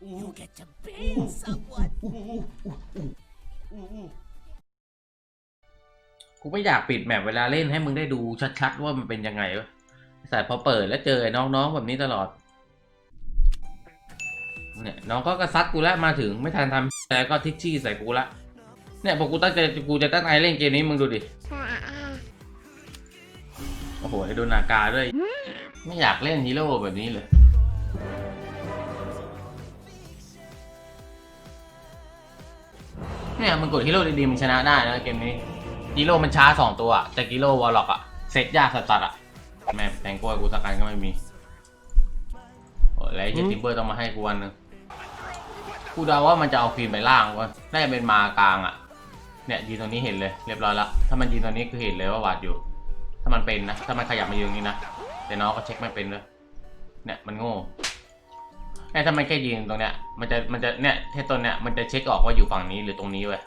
You get to bang someone. กูไม่อยากปิดแมปเวลาเล่นให้มึงได้ดูชัดๆว่ามันเป็นยังไงวะแต่พอเปิดแล้วเจอไอ้น้องๆแบบนี้ตลอด เนี่ยน้องก็กระซัดกูแล้วมาถึงไม่ทันทำแต่ก็ทิชชี่ใส่กูละ เนี่ยพอกูตั้งใจกูจะตั้งใจเล่นเกมนี้มึงดูดิ โอ้โหไอ้โดนนากาด้วย ไม่อยากเล่นฮีโร่แบบนี้เลย เนี่ยมึงกดฮีโร่ดีๆมึงชนะได้นะเกมนี้ฮีโร่มันช้าสองตัวอะแต่ฮีโร่วอลล็อกอะเซตยากสัสๆอะแม่งแตงกล้วยกูสักอันก็ไม่มีโอ้ยแล้วไอ้เจติมเบอร์ต้องมาให้กูวันหนึงกูเดาว่ามันจะเอาควีนไปล่างวะน่าจะเป็นมากลางอะเนี่ยยืนตรงนี้เห็นเลยเรียบร้อยละถ้ามันยืนตรงนี้คือเห็นเลยว่าวาดอยู่ ถ้ามันเป็นนะถ้ามันขยับมายืนอย่างนี้นะแต่น้องก็เช็คไม่เป็นเลยเนี่ยมันโง่ ไอ้ถ้ามันแค่ยืนตรงเนี้ย มันจะมันจะเนี่ยแค่ต้นเนี้ยมันจะเช็คออกว่าอยู่ฝั่งนี้หรือตรงนี้เว้ย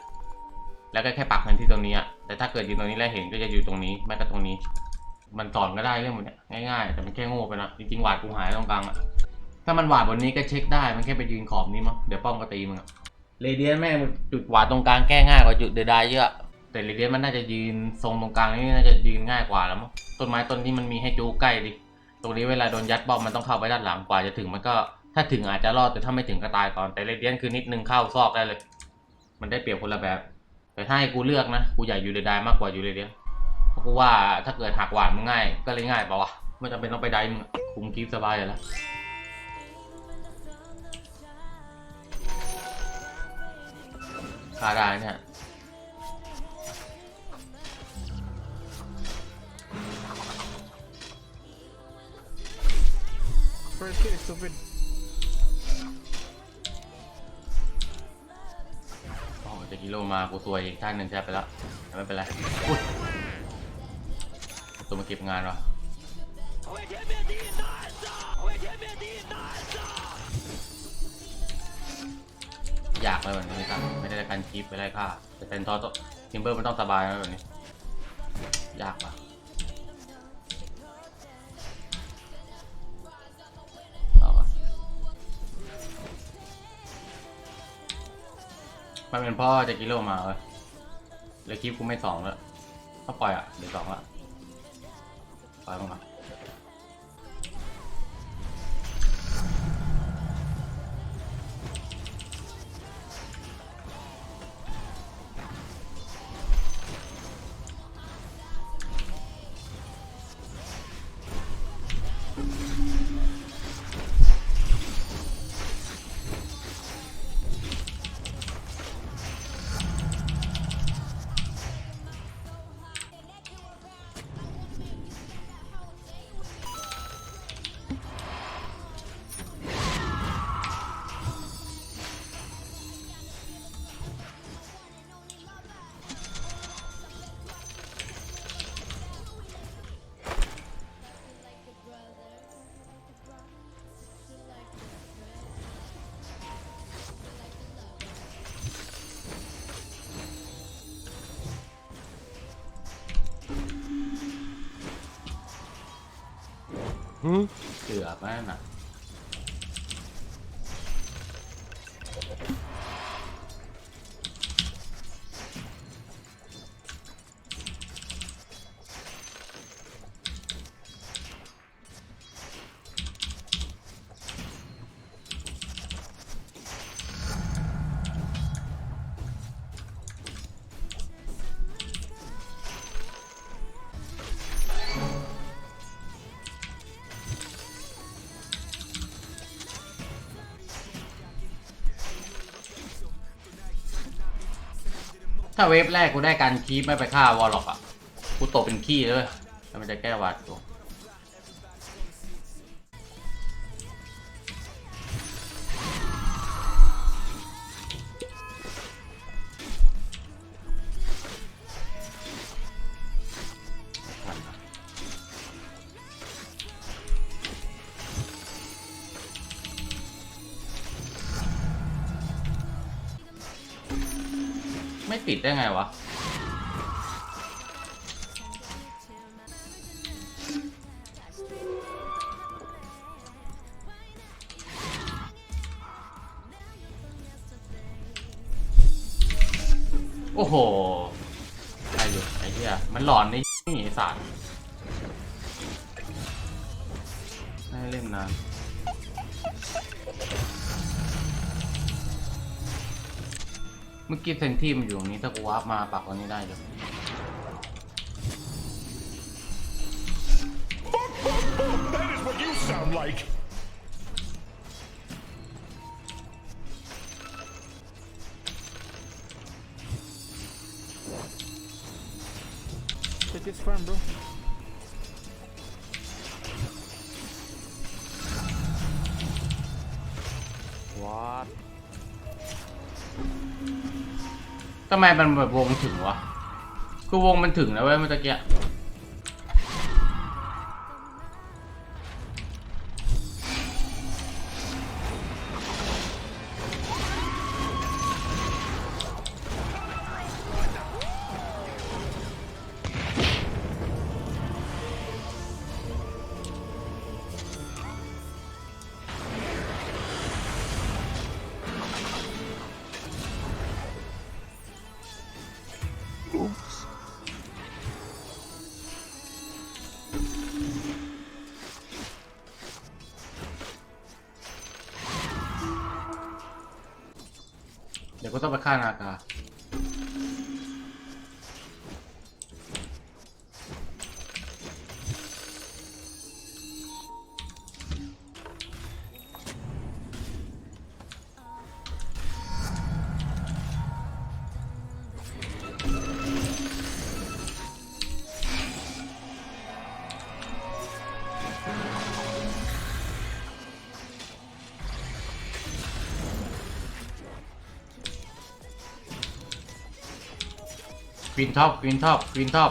แล้วก็แค่ปักมันที่ตรงนี้อะแต่ถ้าเกิดยืนตรงนี้แล้วเห็นก็จะอยู่ตรงนี้ไม่ก็ตรงนี้ มันสอนก็ได้เรื่องมันเนี้ยง่ายๆ แต่มันแค่โง่ไปนะจริงๆหวาดกูหายตรงกลางอะถ้ามันหวาดบนนี้ก็เช็คได้มันแค่ไปยืนขอบนี้มั้งเดี๋ยวป้อมก็ตีมึงอะเรเดียนแม่งจุดหวาดตรงกลางแก้ง่ายกว่าจุดเดดายเยอะแต่เรเดียนมันน่าจะยืนทรงตรงกลางนี่น่าจะยืนง่ายกว่าแล้วมั้งต้นไม้ต้นนี้มันมีให้จูใกล้ดิตรงนี้เวลาโดนยัดป้อมมันต้องเข้าไปด้านหลังกว่าจะถึงมันก็ ถ้าถึงอาจจะรอดแต่ถ้าไม่ถึงก็ตายก่อนแต่เรเดียนคือนิดนึงเข้าซอกได้เลย มันได้เปรียบคนละแบบ แต่ถ้าให้กูเลือกนะกูอยากอยู่เดดายมากกว่าอยู่เรเดียนเพราะกูว่าถ้าเกิดหักหวานมันง่าย ก็เลยง่ายเปล่าวะไม่จำเป็นต้องไปได้มึงคุมคลิปสบายแล้วฆ่าได้เนี่ย First kid is stupid. โอ้โหจ โลมากูซวยอีกท่านหนึ่งแทบไปแล้วแต่ไม่เป็นไรตัวมาเก็บงานวะอยากเลยแบบนี้ครับไม่ได้การคลิปไปได้ค่าแต่เป็นทอตทิมเบอร์มันต้องสบายนะแบบนี้ ยากปะ มันเป็นพ่อจะกิโลมาเว้ยเลยคลิปกูไม่สองแล้วถ้าปล่อยอะเดี๋ยวสองละปล่อยมั้งปะ เกือบนั่นน่ะ ถ้าเวฟแรกกูได้การคีปไม่ไปฆ่าวอลล็อกอะ กูตกเป็นขี้เลยแล้วมันจะแก้วาดกู ได้ไงวะ โอ้โหไอ้อยู่ไอ้เหี้ยมันหลอนนี่นี่ไอ้สัตว์ไม่เล่นนาน มื่อกี้เซนที่มันอยู่ตรงนี้ถ้ากูวาร์ปมาปักตรงนี้ได้เลย That is what you sound like. Take this ทำไมมันแบบวงถึงวะ คือวงมันถึงนะเว้ยเมื่อกี้ ก็ต้องไปฆ่านากา ควีนท็อปควีนท็อปควีนท็อป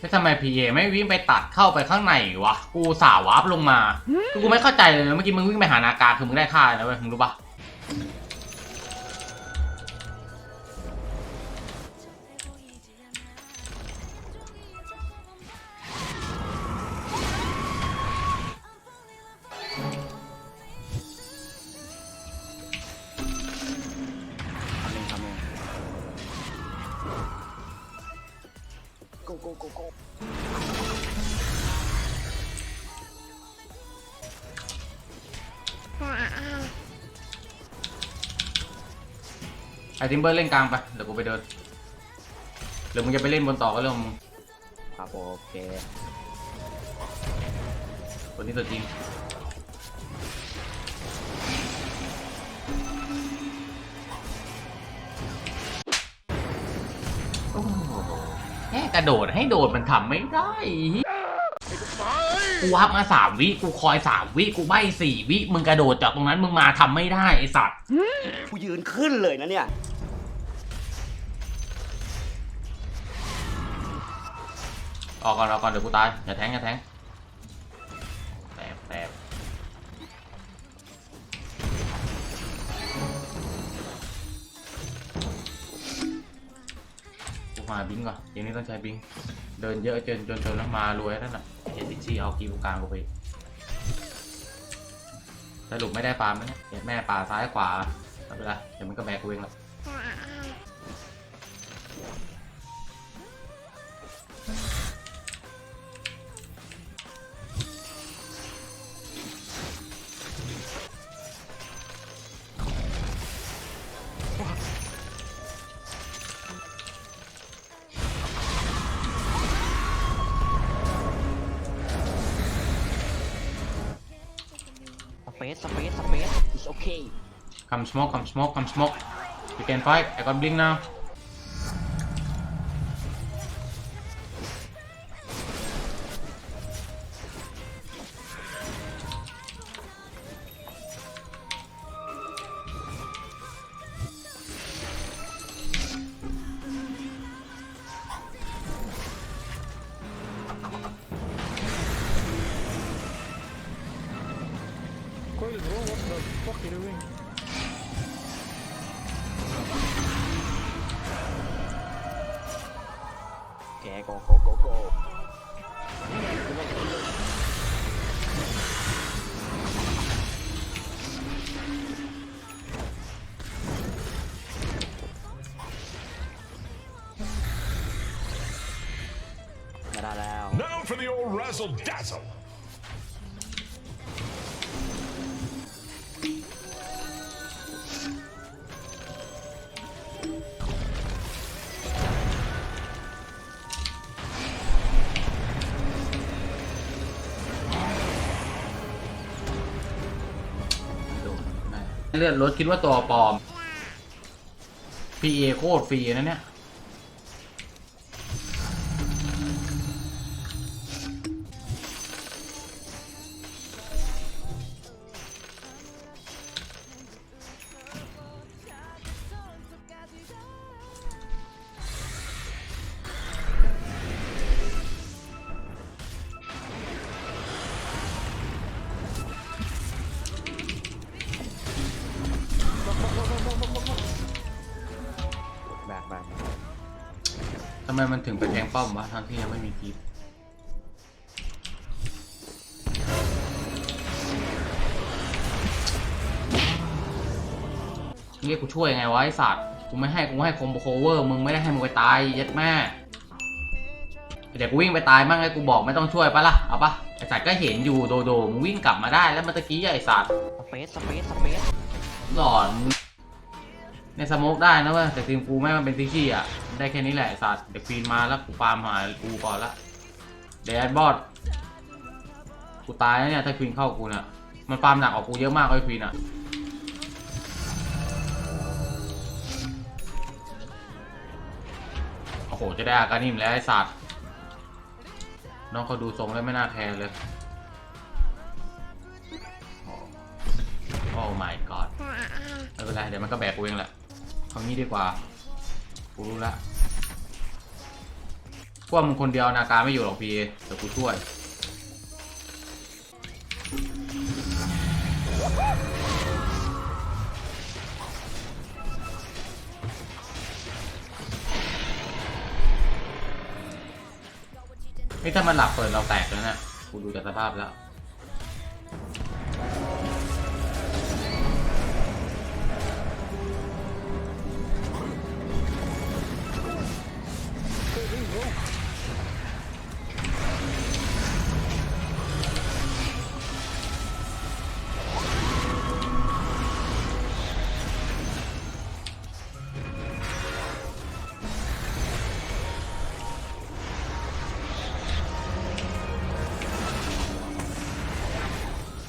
แล้วทำไมพีเอไม่วิ่งไปตัดเข้าไปข้างในวะ กูสาววาร์ปลงมาคือกูไม่เข้าใจเลยนะเมื่อกี้มึงวิ่งไปหานากาคือมึงได้ค่าเลยนะเว้ย มึงรู้ปะ ไอทิมเบอร์เล่นกลางไปเดี๋ยวกูไปเดินหรือมึงจะไปเล่นบนต่อก็เรื่องของมึงครับโอเคคนนี้ตัวจริงโอ้โห แค่กระโดดให้โดดมันทำไม่ได้เหี้ยกูวับมาสามวิกูคอยสามวิกูใบสี่วิมึงกระโดดจากตรงนั้นมึงมาทำไม่ได้ไอสัตว์กูยืนขึ้นเลยนะเนี่ยออกก่อนออกก่อนเดี๋ยวกูตายอย่าแทงอย่าแทง มาบิงก่อนเกมนี้ต้องใช้บิง เดินเยอะจนจนจนแล้วมารวยนั่นน่ะเห็นดิชี่เอากีบกลางกูไปสรุปไม่ได้ฟาร์มนะเนี่ยแม่ป่าซ้ายขวาไม่เป็นไรเดี๋ยวมันก็แบกกูเองแหละ Come smoke, come smoke, come smoke. You can fight. I got blink now. แกโกโกโกโกไม่ได้แล้ว Now for the old razzle dazzle. เลือดรถคิดว่าตัวปลอม PA โคตรฟรีนะเนี่ยำไมมันถึงไปแทงป้อมวะทั้งที่ยังไม่มีกีบเรียกกูช่วยไงวะไอสัตว์กูไม่ให้กูให้คอมโคเวอร์มึงไม่ได้ให้มึงไปตายเย็ดแม่เดี๋ยวกูวิ่งไปตายมั่งไงกูบอกไม่ต้องช่วยปะล่ะเอาปะไอสัตว์ก็เห็นอยู่โดโดมึงวิ่งกลับมาได้แล้วเมื่อตะกี้ไอสัตว์สเปซสเปซสเปซหลอน ในสโมกได้นะเว้ยแต่ทีมกูแม่งมันเป็นทิชชี่อะ ได้แค่นี้แหละสัตว์เดี๋ยวควีนมาแล้วกูฟาร์มหากูก่อนละเดดบอดกูตายแล้วเนี่ยถ้าควีนเข้ากูเนี่ยมันฟาร์มหนักกว่ากูเยอะมากเลยควีนอะโอ้โหจะได้อาการนิ่มแล้วไอ้สัตว์น้องเขาดูทรงแล้วไม่น่าแคร์เลยโอ้โอ้ my god ไม่เป็นไรเดี๋ยวมันก็แบกกูเองแหละ เอางี้ดีกว่า กูรู้ละพวกมึงคนเดียวนาการไม่อยู่หรอกพี่เดี๋ยวกูช่วยนี่ถ้ามันหลับเปิดเราแตกแล้วเนะกูดูจากสภาพแล้ว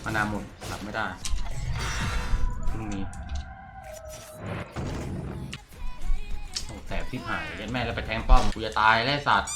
มานาหมดหลับไม่ได้พรุ่งนี้โอ้แสบที่หายเล่นแม่แล้วไปแทงป้อมกูจะตายแล้วสัตว์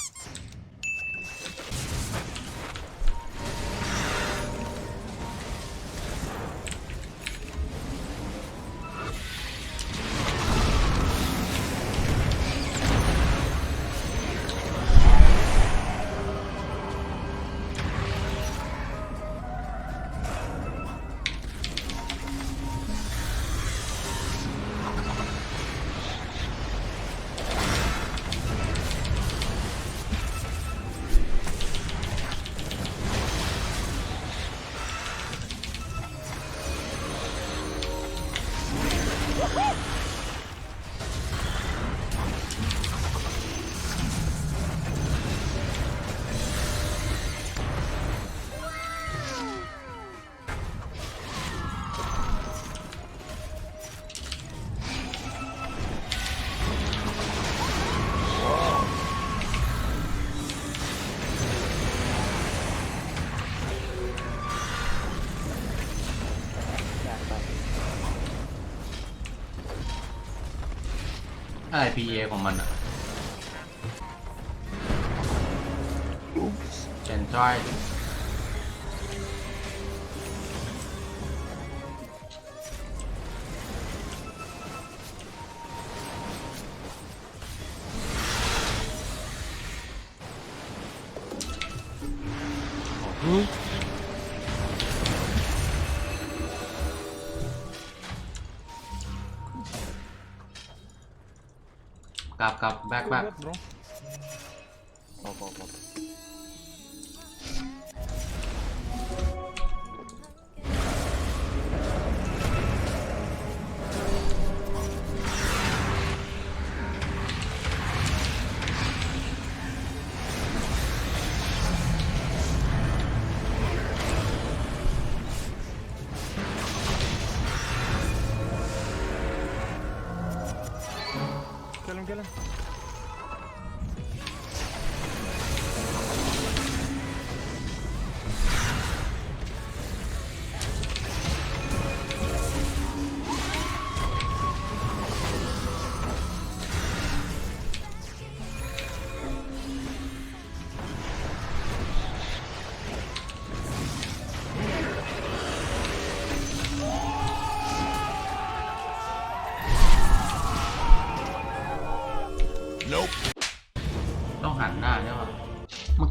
อะไร PA ของมันอะ Enjoy เลับกลับแบ็คแบ็ค bro โกโกโก Kill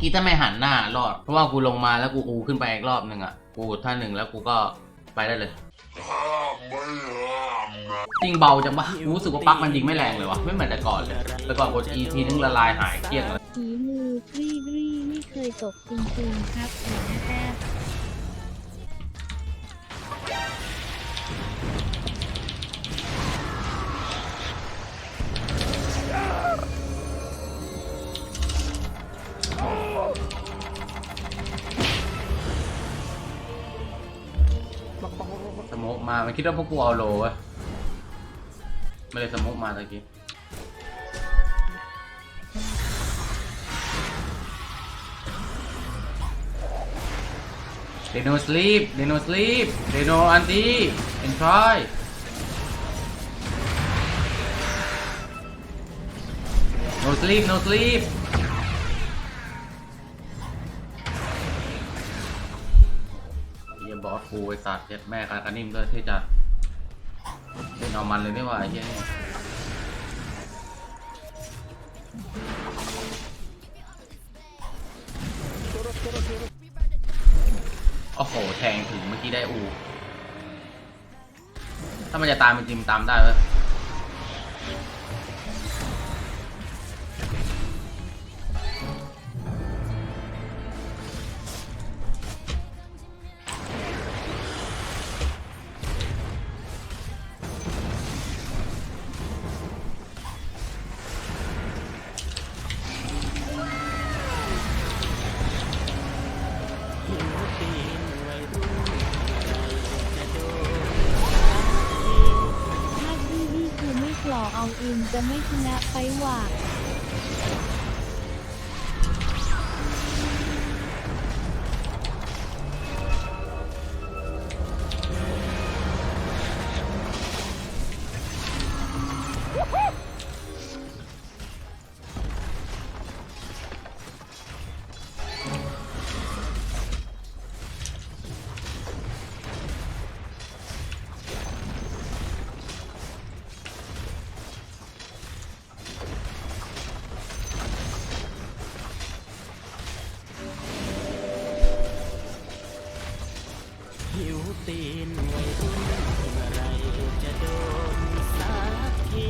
กี้ถ้าไม่หันหน้ารอด เพราะว่ากูลงมาแล้วกูอูขึ้นไปอีกรอบหนึ่งอะ กูท่าหนึ่งแล้วกูก็ไปได้เลยจริงเบาจังปะกูรู้สึกว่าปลั๊กมันยิงไม่แรงเลยวะไม่เหมือนแต่ก่อนเลยแต่ก่อนกดอีทีนึงละลายหายเกลี้ยงเลยฝีมือรีรีไม่เคยตกจริงๆครับผม คิดว่าพวกกูเอาโลวะไม่เลยสโมกมาตะกี้เดโนสลีปเดโนสลีปเดโนอันตี้เอ็นทรอยโนสลีปโนสลีป กูไอ้สัตว์เจ็ดแม่การกันนิ่มด้วยที่จะเล่นเอามันเลยไม่ว่าไอ้เฮียนี่โอ้โห แทงถึงเมื่อกี้ได้อู ถ้ามันจะตามมันจริงมันตามได้เว้ย ตีนวัยรุ่นเมื่อไรจะโดนสักที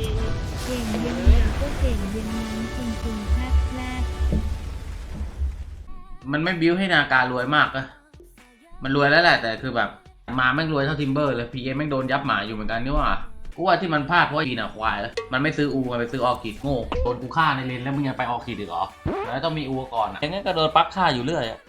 เก่งยังไงก็เก่งยังนั้นจริงๆแคบแคบมันไม่บิ้วให้นาการรวยมากอะมันรวยแล้วแหละแต่คือแบบ มาแม่งรวยเท่าทิมเบอร์เลยพีเอแม่งโดนยับหมาอยู่เหมือนกันนี่ว่ากูว่าที่มันพลาดเพราะอีน่ะควายแล้วมันไม่ซื้ออูมันไปซื้อออคิดโง่โดนกูฆ่าในเลนแล้วมึงยังไปออคิดอีกเหรอแล้วต้องมีอูก่อนอะอย่างงั้นก็โดนปั๊กฆ่าอยู่เรื่อยอะ